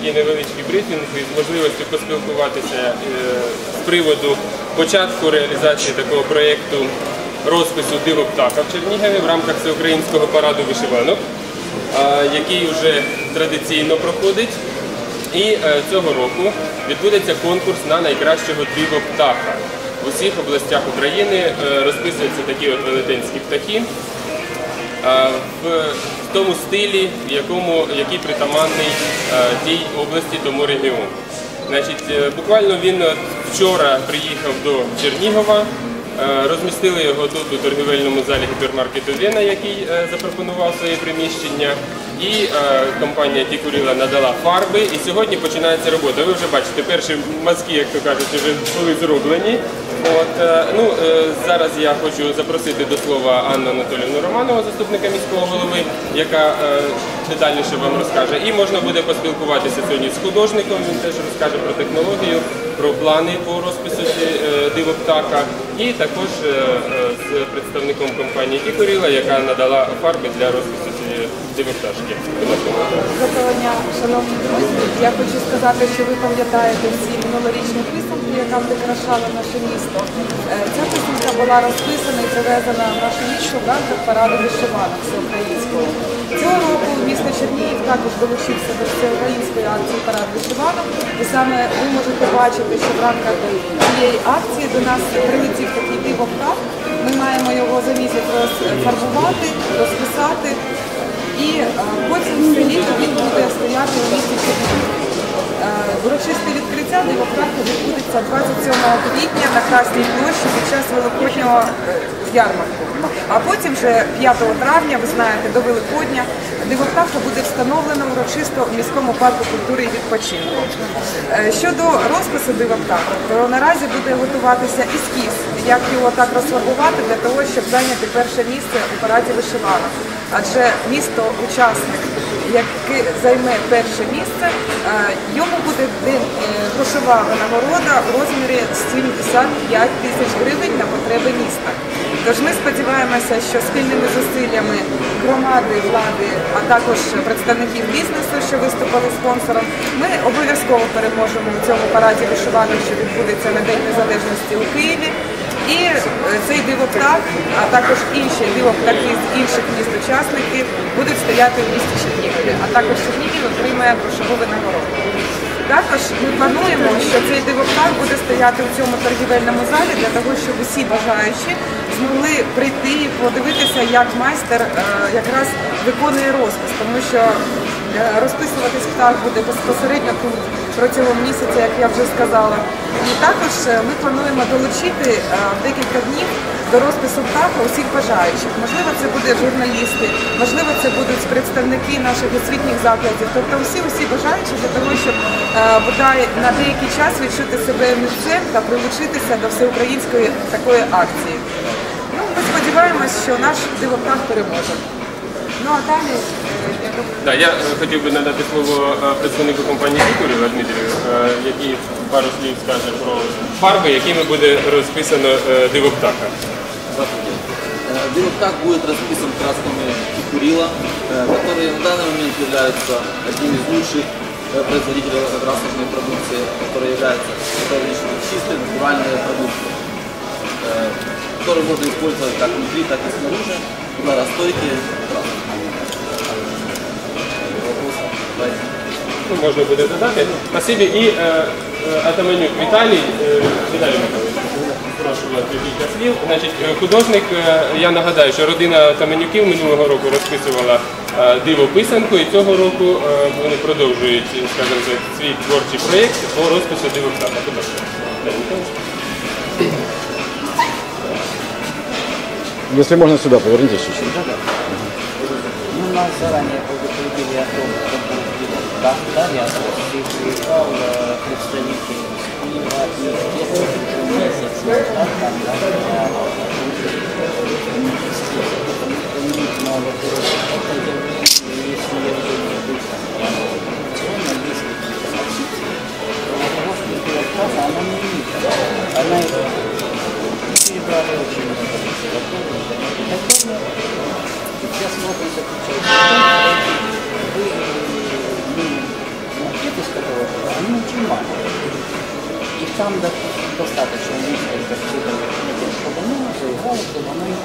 такий невеличкий брифінг із можливістю поспілкуватися е, з приводу початку реалізації такого проєкту розпису Диво птаха в Чернігові в рамках всеукраїнського параду вишиванок, який вже традиційно проходить. І е, цього року відбудеться конкурс на найкращого диво птаха. В усіх областях України е, розписуються такі от велетенські птахи в тому стилі, в якому, який притаманний е, тій області, тому регіону. Значить, е, буквально він вчора приїхав до Чернігова. Е, Розмістили його тут у торгівельному залі гіпермаркету Вена, який запропонував своє приміщення. І компанія Тікуріла надала фарби. І сьогодні починається робота. Ви вже бачите, перші мазки, як то кажуть, вже були зроблені. От, е, ну, е, зараз я хочу запросити до слова Анну Анатолівну Романову, заступника міського голови, яка е, детальніше вам розкаже. І можна буде поспілкуватися сьогодні з художником. Він теж розкаже про технологію, про плани по розпису диво птаха, і також з представником компанії Тікоріла, яка надала фарби для розпису Доброго дня, шановні друзі. Я хочу сказати, що ви пам'ятаєте всі минулорічні писанки, яка прикрашала наше місто. Е, Ця писанка була розписана і привезена в наше місто в рамках параду вишиванок всеукраїнського. Цього року місто Чернігів також долучився до всеукраїнської акції парад вишиванок. І саме ви можете бачити, що в рамках цієї акції до нас прилетів такий диво птах. Ми маємо його за місяць розфарбувати, розписати. І е, потім все літо він буде стояти у місті Чернігів. Е, відкриття Дивоправку відбудеться 27 квітня на Красній площі під час Великоднього е, ярмарку. А потім вже 5 травня, ви знаєте, до Великодня Дивоправка буде встановлена урочисто в міському парку культури і відпочинку. Е, Щодо розпису Дивоправка, то наразі буде готуватися ескіз, як його так розфарбувати для того, щоб зайняти перше місце у параді вишиванок. Адже місто учасник, який займе перше місце, е, йому буде е, грошова винагорода у розмірі 75 тисяч гривень на потреби міста. Тож ми сподіваємося, що спільними зусиллями громади, влади, а також представників бізнесу, що виступили спонсором, ми обов'язково переможемо у цьому параді вишиванок, що відбудеться на День Незалежності у Києві. І е, цей дивоптак, а також інші дивоптаки з інших міст-учасників будуть стояти в місті Чернігові, а також Чернігів отримає грошову винагороду. Також ми плануємо, що цей дивоптак буде стояти в цьому торгівельному залі для того, щоб усі бажаючі змогли прийти і подивитися, як майстер е, якраз виконує розпис, тому що е, розписуватись птах буде безпосередньо тут протягом місяця, як я вже сказала. І також е, ми плануємо долучити е, декілька днів до розпису птаха усіх бажаючих. Можливо, це будуть журналісти, можливо, це будуть представники наших освітніх закладів. Тобто всі усі бажаючі для того, щоб е, бодай на деякий час відчути себе місцем та прилучитися до всеукраїнської такої акції. Ну, ми сподіваємось, що наш дивоптах переможе. Ну а далі е, я думаю, Да, я е, хотів би надати слово е, представнику компанії Тікуріла Дмитрію, е, який пару слів скаже про фарби, якими буде розписано е, диво птаха. Здравствуйте. Э, Дивоптак будет расписан красками Кикурила, э, которые на данный момент являются одним из лучших э, производителей красочной продукции, которая является экологично чистой, натуральной продукцией, э, которую можно использовать как внутри, так и снаружи, ударостойкие краски. Ну, можна буде додати. Спасибі. І е, е, Атаманюк Віталій, е, Віталій Михайлович, прошу вас кілька слів. Значить, е, художник, е, я нагадаю, що родина Атаманюків минулого року розписувала е, диво писанку, і цього року е, вони продовжують, скажімо так, свій творчий проєкт по розпису диво птаха. Будь ласка. Віталій Михайлович. Если можно сюда, повернитесь чуть-чуть. Ну, нас заранее предупредили о том, что Да, да, я приезжал представитель Киева и Петербурга месяц назад, когда я но, во-первых, это если я уже не быстро традиционно, если относиться, то вопрос перерассказа, она не видит. Она перебрала очень много литературы, и такое сейчас можно заключать, что вы том, что вы, ну, там до- достаточно несколько недель, чтобы мы заиграли, чтобы оно и.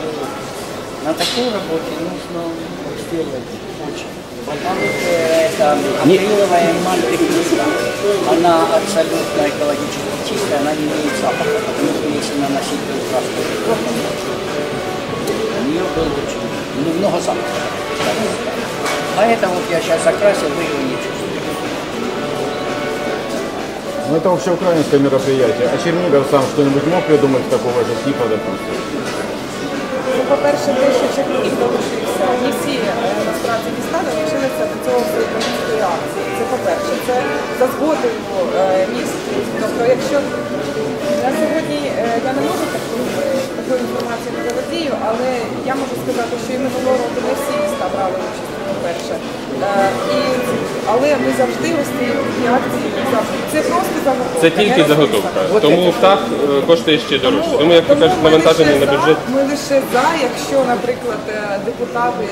На такой работе нужно сделать очень. А вот э, эта акриловая эмаль теплица, она абсолютно экологически чистая, она не имеет запаха, потому что если наносить был красный у нее был очень ну, много запаха. скажем так. А это вот я сейчас закрасил, вы его не чувствуете. Ну это общеукраинское мероприятие. А Чернигов сам что-нибудь мог придумать такого же типа, допустим? Ну, по-перше, те, що Чернігів долучився, не всі е, насправді міста долучилися до цього всеукраїнської акції. Це по-перше, це за згодою е, міст. Тобто, якщо на сьогодні е, я не можу таку, таку інформацію не володію, але я можу сказати, що і минулого року не всі міста брали участь, по-перше. Е, і, але ми завжди ось ці акції завжди. Це просто заготовка. Це тільки не заготовка. розписано. Тому птах е, коштує ще дорожче. Тому, як ви Тому кажете, ми навантаження лише на за- бюджет. Ми лише за, якщо, наприклад, е, депутати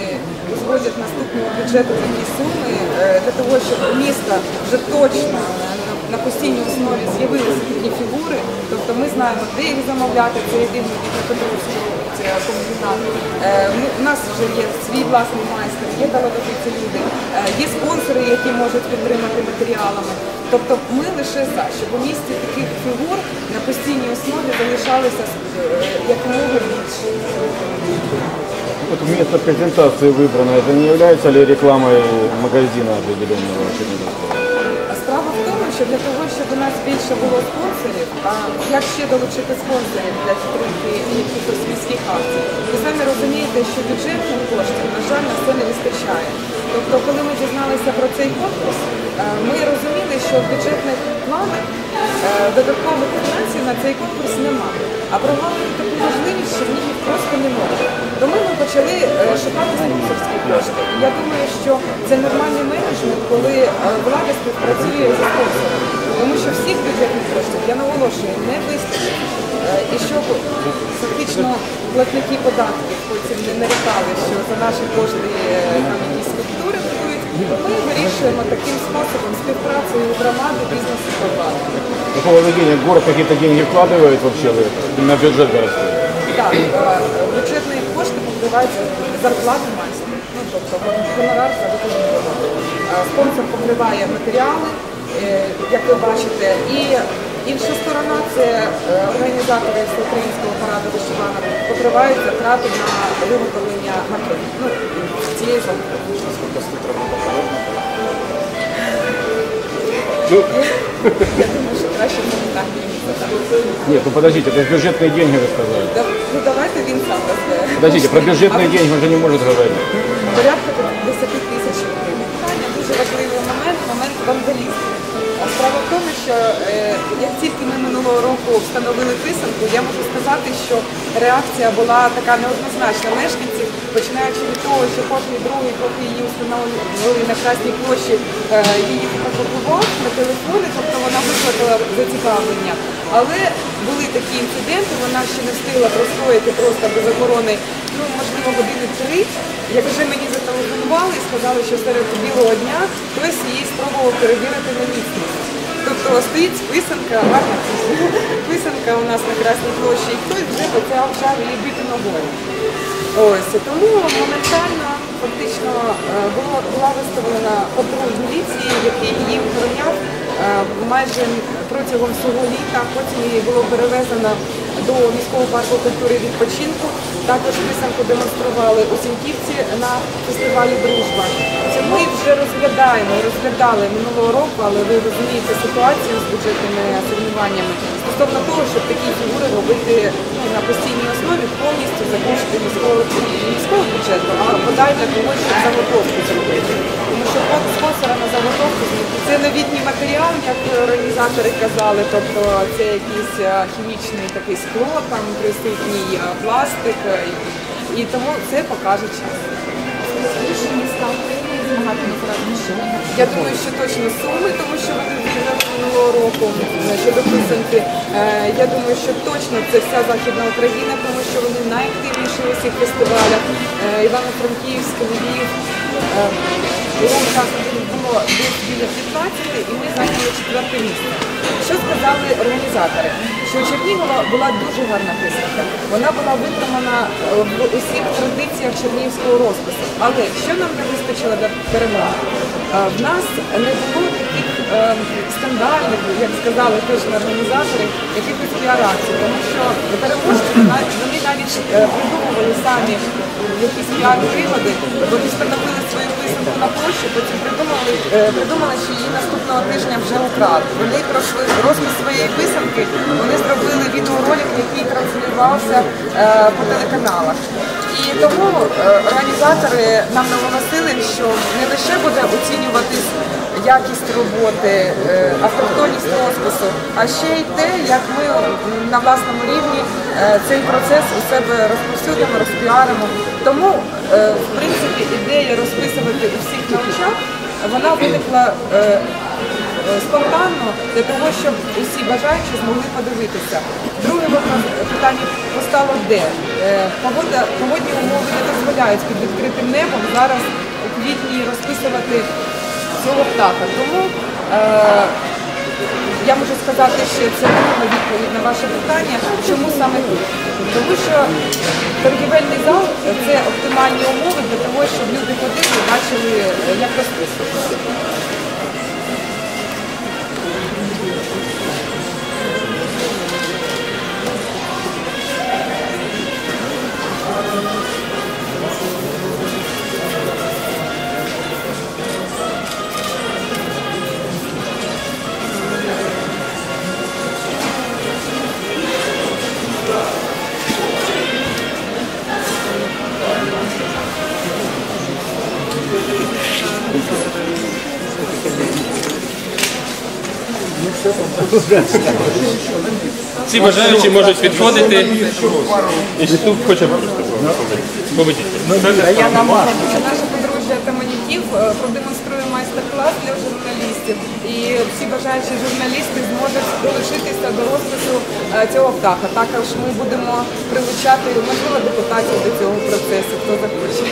узгодять наступного бюджету такі суми е, для того, щоб у міста вже точно е, на- на постійній основі з'явилися такі фігури. Тобто ми знаємо, де їх замовляти, це єдиний від Петровського це комбінат. Е, У нас вже є свій власний майстер, є талановиті люди, е, є спонсори, які можуть підтримати матеріалами. Тобто ми лише за, щоб у місті таких фігур на постійній основі залишалося е, якомога більше. Вот место презентации выбрано. Это не является ли рекламой магазина определенного що для того, щоб у нас більше було спонсорів, а як ще долучити спонсорів для підтримки якихось міських акцій? Ви самі розумієте, що бюджетних коштів, на жаль, на все не вистачає. Тобто, коли ми дізналися про цей конкурс, е, ми розуміли, що в бюджетних планах е, додаткових фінансів на цей конкурс немає. А програмити таку можливість Чернігів просто не може. Тому ми почали е, шукати спонсорські кошти. Я думаю, що це нормальний менеджмент, коли влада співпрацює зі спонсором. Тому що всіх бюджетних коштів, я наголошую, не вистачить. І щоб платники податків потім не нарікали, що за наші кошти е, нам якісь скульптури будують, ми вирішуємо таким способом співпрацею громади, бізнесу і влади. Какого денег? Город какие-то деньги вкладывает вообще на бюджет городской? Так, е, бюджетні кошти покривають зарплати майстра. Ну, тобто гонорар за виконану роботу. Е, Спонсор покриває матеріали, як ви бачите, і інша сторона це е, організатори всеукраїнського параду вишиванок покривають затрати на виготовлення макетів. Ну, цієї заготовки. Ну, Я думаю, що краще буде так мені задати. Нет, ну подождите, это же бюджетные деньги вы сказали. Да, Ну давайте він сам розбере. Подождите, про бюджетные деньги он же не может говорить. порядка що е, як тільки ми минулого року встановили писанку, я можу сказати, що реакція була така неоднозначна мешканців, починаючи від того, що кожний другий, поки її встановили на Красній площі, е, її фотографував на телефони, тобто вона викликала зацікавлення. Але були такі інциденти, вона ще не встигла простояти просто без охорони, ну можливо, години три. Як вже мені зателефонували і сказали, що серед білого дня хтось її спробував перевірити на міцність. Тобто стоїть писанка, гарна писанка у нас на Красній площі, і хтось вже почав почав її бити ногою. Ось тому моментально фактично е, була, була виставлена патруль міліції, який її охороняв е, майже протягом всього літа. Потім її було перевезено до міського парку культури відпочинку. Також писанку демонстрували у Сіньківці на фестивалі Дружба. Ми вже розглядаємо, розглядали минулого року, але ви розумієте ситуацію з бюджетними асигнуваннями стосовно того, щоб такі фігури робити на постійній основі повністю за кошти міського, міського бюджету, а бодай для того, щоб заготовку зробити. Тому що от спонсора на заготовку це новітній матеріал, як організатори казали, тобто це якийсь е, хімічний такий скло, там присутній е, пластик, е, і, і тому це покаже час. Я думаю, що точно суми, тому року е, щодо писанки. Е, Я думаю, що точно це вся Західна Україна, тому що вони найактивніші у всіх фестивалях. Е, Івано-Франківськ, Львів. Було десь біля 15 і ми зайняли четверте місце. Що сказали організатори? Що у Чернігова була дуже гарна писанка. Вона була витримана в усіх традиціях чернігівського розпису. Але що нам не вистачило для перемоги? В нас не було скандальних, як сказали точно організатори, якихось піар-акцій, тому що переможці вони навіть е, придумували самі якісь піар-приводи, вони встановили свою писанку на площі, потім придумали, е, придумали, що її наступного тижня вже украли. Вони пройшли розпис своєї писанки, вони зробили відеоролик, який транслювався е, по телеканалах. І тому організатори нам наголосили, що не лише буде оцінюватись якість роботи, е, автохтонність розпису, а ще й те, як ми на власному рівні е, цей процес у себе розповсюдимо, розпіаримо. Тому, е, в принципі, ідея розписувати у всіх на очах, вона виникла спонтанно для того, щоб усі бажаючі змогли подивитися. Друге питання постало де? Погода, погодні умови не дозволяють під відкритим небом зараз у квітні розписувати цього птаха. Тому е, я можу сказати, що це друга відповідь на ваше питання, чому саме тут? Тому що торгівельний зал це оптимальні умови для того, щоб люди ходили бачили, е, як розписують. Всі бажаючі можуть підходити. І тут хоче поведіть. Наше подружжя Таманіків е, продемонструє майстер-клас для журналістів. І всі бажаючі журналісти зможуть долучитися до розпису е, цього птаха. Також ми будемо прилучати, можливо, депутатів до цього процесу, хто захоче.